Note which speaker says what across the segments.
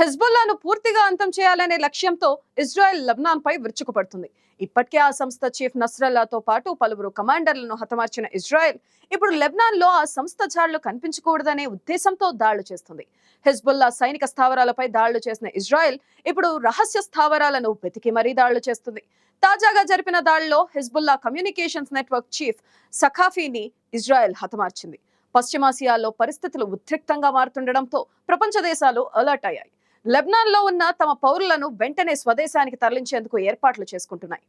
Speaker 1: హెజ్బుల్లాను పూర్తిగా అంతం చేయాలనే లక్ష్యంతో ఇజ్రాయెల్ లబ్నాన్పై విరుచుకుపడుతుంది. ఇప్పటికే ఆ సంస్థ చీఫ్ నస్రల్లాతో పాటు పలువురు కమాండర్లను హతమార్చిన ఇజ్రాయెల్ ఇప్పుడు లెబ్నాన్లో ఆ సంస్థ జాళ్ళు కనిపించకూడదనే ఉద్దేశంతో దాడులు చేస్తుంది. హెజ్బుల్లా సైనిక స్థావరాలపై దాడులు చేసిన ఇజ్రాయెల్ ఇప్పుడు రహస్య స్థావరాలను వెతికి మరీ దాడులు చేస్తుంది. తాజాగా జరిపిన దాడిలో హిజ్బుల్లా కమ్యూనికేషన్స్ నెట్వర్క్ చీఫ్ సఖాఫీని ఇజ్రాయెల్ హతమార్చింది. పశ్చిమాసియాలో పరిస్థితులు ఉద్రిక్తంగా మారుతుండటంతో ప్రపంచ దేశాలు అలర్ట్ అయ్యాయి. లెబ్నాన్లో ఉన్న తమ పౌరులను వెంటనే స్వదేశానికి తరలించేందుకు ఏర్పాట్లు చేసుకుంటున్నాయి.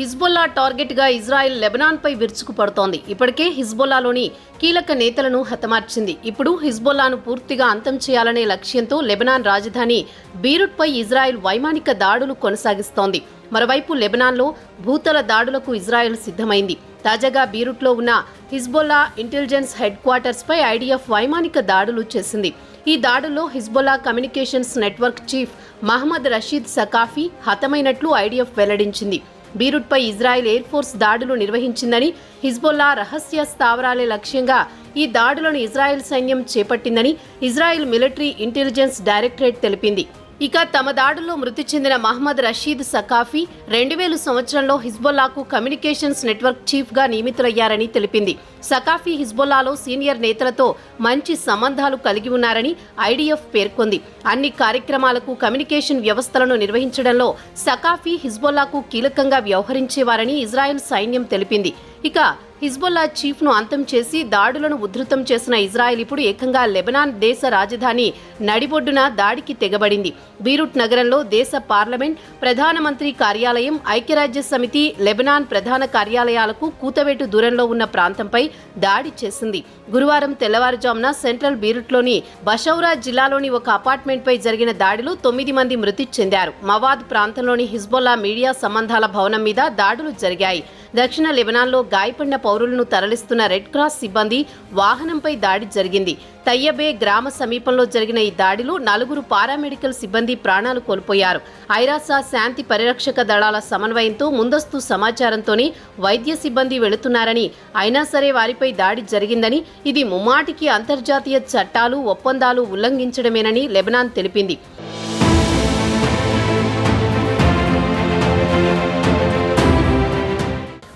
Speaker 2: హిజ్బుల్లా టార్గెట్గా ఇజ్రాయెల్ లెబనాన్ పై విరుచుకుపడుతోంది ఇప్పటికే హిజ్బుల్లాలోని కీలక నేతలను హతమార్చింది. ఇప్పుడు హిజ్బుల్లాను పూర్తిగా అంతం చేయాలనే లక్ష్యంతో లెబనాన్ రాజధాని బీరుట్ పై ఇజ్రాయెల్ వైమానిక దాడులు కొనసాగిస్తోంది. మరోవైపు లెబనాన్లో భూతల దాడులకు ఇజ్రాయెల్ సిద్ధమైంది. తాజాగా బీరుట్లో ఉన్న హిజ్బొల్లా ఇంటెలిజెన్స్ హెడ్ క్వార్టర్స్పై ఐడిఎఫ్ వైమానిక దాడులు చేసింది. ఈ దాడుల్లో Hezbollah communications network chief Mohammad Rashid Saqafi హతమైనట్లు IDF వెల్లడించింది. బీరుట్పై ఇజ్రాయెల్ ఎయిర్ ఫోర్స్ దాడులు నిర్వహించిందని హిజ్బొల్లా రహస్య స్థావరాలే లక్ష్యంగా ఈ దాడులను ఇజ్రాయెల్ సైన్యం చేపట్టిందని ఇజ్రాయెల్ మిలిటరీ ఇంటెలిజెన్స్ డైరెక్టరేట్ తెలిపింది. ఇక తమ దాడుల్లో మృతి చెందిన మహమ్మద్ రషీద్ సకాఫీ రెండు వేల సంవత్సరంలో హిజ్బుల్లాకు కమ్యూనికేషన్స్ నెట్వర్క్ చీఫ్గా నియమితులయ్యారని తెలిపింది. సకాఫీ హిజ్బుల్లాలో సీనియర్ నేతలతో మంచి సంబంధాలు కలిగి ఉన్నారని ఐడిఎఫ్ పేర్కొంది. అన్ని కార్యక్రమాలకు కమ్యూనికేషన్ వ్యవస్థలను నిర్వహించడంలో సకాఫీ హిజ్బుల్లాకు కీలకంగా వ్యవహరించేవారని ఇజ్రాయెల్ సైన్యం తెలిపింది. ఇక హిజ్బుల్లా చీఫ్ను అంతం చేసి దాడులను ఉధృతం చేసిన ఇజ్రాయెల్ ఇప్పుడు ఏకంగా లెబనాన్ దేశ రాజధాని నడిబొడ్డున దాడికి తెగబడింది. బీరుట్ నగరంలో దేశ పార్లమెంట్ ప్రధానమంత్రి కార్యాలయం ఐక్యరాజ్య సమితి లెబనాన్ ప్రధాన కార్యాలయాలకు కూతవేటు దూరంలో ఉన్న ప్రాంతంపై దాడి చేసింది. గురువారం తెల్లవారుజామున సెంట్రల్ బీరుట్లోని బషౌరా జిల్లాలోని ఒక అపార్ట్మెంట్పై జరిగిన దాడిలో తొమ్మిది మంది మృతి చెందారు. మవాద్ ప్రాంతంలోని హిజ్బుల్లా మీడియా సంబంధాల భవనం మీద దాడులు జరిగాయి. దక్షిణ లెబనాన్లో గాయపడిన పౌరులను తరలిస్తున్న రెడ్ క్రాస్ సిబ్బంది వాహనంపై దాడి జరిగింది. తయ్యబే గ్రామ సమీపంలో జరిగిన ఈ దాడిలో నలుగురు పారామెడికల్ సిబ్బంది ప్రాణాలు కోల్పోయారు. ఐరాసా శాంతి పరిరక్షక దళాల సమన్వయంతో ముందస్తు సమాచారంతోనే వైద్య సిబ్బంది వెళుతున్నారని అయినా సరే వారిపై దాడి జరిగిందని ఇది ముమ్మాటికి అంతర్జాతీయ చట్టాలు ఒప్పందాలు ఉల్లంఘించడమేనని లెబనాన్ తెలిపింది.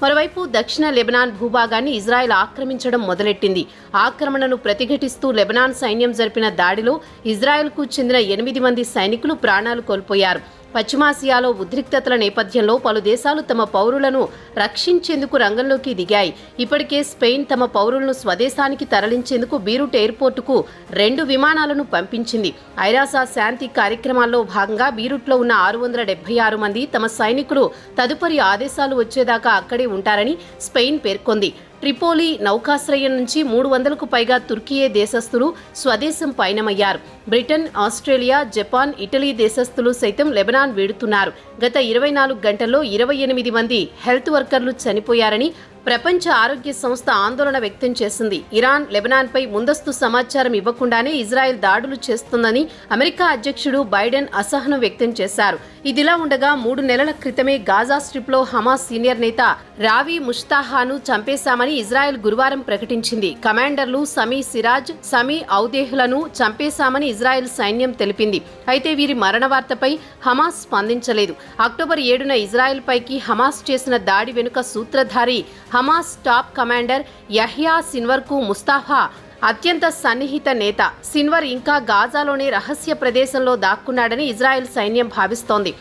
Speaker 2: మరోవైపు దక్షిణ లెబనాన్ భూభాగాన్ని ఇజ్రాయెల్ ఆక్రమించడం మొదలెట్టింది. ఆక్రమణను ప్రతిఘటిస్తూ లెబనాన్ సైన్యం జరిపిన దాడిలో ఇజ్రాయెల్కు చెందిన ఎనిమిది మంది సైనికులు ప్రాణాలు కోల్పోయారు. పశ్చిమాసియాలో ఉద్రిక్తతల నేపథ్యంలో పలు దేశాలు తమ పౌరులను రక్షించేందుకు రంగంలోకి దిగాయి. ఇప్పటికే స్పెయిన్ తమ పౌరులను స్వదేశానికి తరలించేందుకు బీరూట్ ఎయిర్పోర్టుకు రెండు విమానాలను పంపించింది. ఐరాసా శాంతి కార్యక్రమాల్లో భాగంగా బీరూట్లో ఉన్న ఆరు వందల డెబ్బై ఆరు మంది తమ సైనికులు తదుపరి ఆదేశాలు వచ్చేదాకా అక్కడే ఉంటారని స్పెయిన్ పేర్కొంది. ట్రిపోలి నౌకాశ్రయం నుంచి మూడు వందలకు పైగా తుర్కియే దేశస్థులు స్వదేశం పయనమయ్యారు. బ్రిటన్ ఆస్ట్రేలియా జపాన్ ఇటలీ దేశస్థులు సైతం లెబనాన్ వీడుతున్నారు. గత ఇరవై నాలుగు గంటల్లో ఇరవై ఎనిమిది మంది హెల్త్ వర్కర్లు చనిపోయారని ప్రపంచ ఆరోగ్య సంస్థ ఆందోళన వ్యక్తం చేసింది. ఇరాన్ లెబనాన్పై ముందస్తు సమాచారం ఇవ్వకుండానే ఇజ్రాయెల్ దాడులు చేస్తుందని అమెరికా అధ్యక్షుడు బైడెన్ అసహనం వ్యక్తం చేశారు. ఇదిలా ఉండగా మూడు నెలల క్రితమే గాజా స్ట్రిప్లో హమాస్ సీనియర్ నేత రావి ముష్తాహాను చంపేశామని ఇజ్రాయెల్ గురువారం ప్రకటించింది. కమాండర్లు సమీ సిరాజ్ సమీ ఔదేహ్లను చంపేశామని ఇజ్రాయెల్ సైన్యం తెలిపింది. అయితే వీరి మరణ వార్తపై హమాస్ స్పందించలేదు. అక్టోబర్ ఏడున ఇజ్రాయెల్ పైకి హమాస్ చేసిన దాడి వెనుక సూత్రధారి హమాస్ టాప్ కమాండర్ యహ్యా సిన్వర్కు ముస్తాఫా అత్యంత సన్నిహిత నేత. సిన్వర్ ఇంకా గాజాలోని రహస్య ప్రదేశంలో దాక్కున్నాడని ఇజ్రాయెల్ సైన్యం భావిస్తోంది.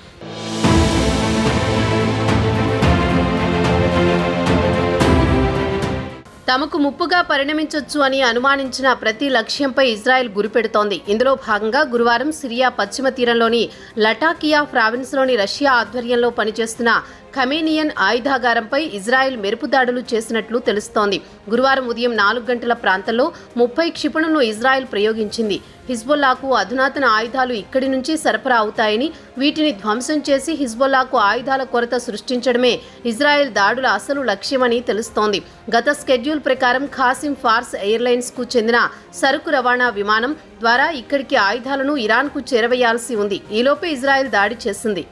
Speaker 2: తమకు ముప్పుగా పరిణమించొచ్చు అని అనుమానించిన ప్రతి లక్ష్యంపై ఇజ్రాయెల్ గురిపెడుతోంది. ఇందులో భాగంగా గురువారం సిరియా పశ్చిమ తీరంలోని లటాకియా ప్రావిన్స్లోని రష్యా ఆధ్వర్యంలో పనిచేస్తున్న ఖమేనియన్ ఆయుధాగారంపై ఇజ్రాయెల్ మెరుపు దాడులు చేసినట్లు తెలుస్తోంది. గురువారం ఉదయం నాలుగు గంటల ప్రాంతంలో ముప్పై క్షిపణులను ఇజ్రాయెల్ ప్రయోగించింది. హిజ్బుల్లాకు అధునాతన ఆయుధాలు ఇక్కడి నుంచి సరఫరా అవుతాయని వీటిని ధ్వంసం చేసి హిజ్బుల్లాకు ఆయుధాల కొరత సృష్టించడమే ఇజ్రాయెల్ దాడుల అసలు లక్ష్యమని తెలుస్తోంది. గత స్కెడ్యూల్ ప్రకారం ఖాసిం ఫార్స్ ఎయిర్లైన్స్కు చెందిన సరుకు రవాణా విమానం ద్వారా ఇక్కడికి ఆయుధాలను ఇరాన్కు చేరవేయాల్సి ఉంది. ఈలోపే ఇజ్రాయెల్ దాడి చేసింది.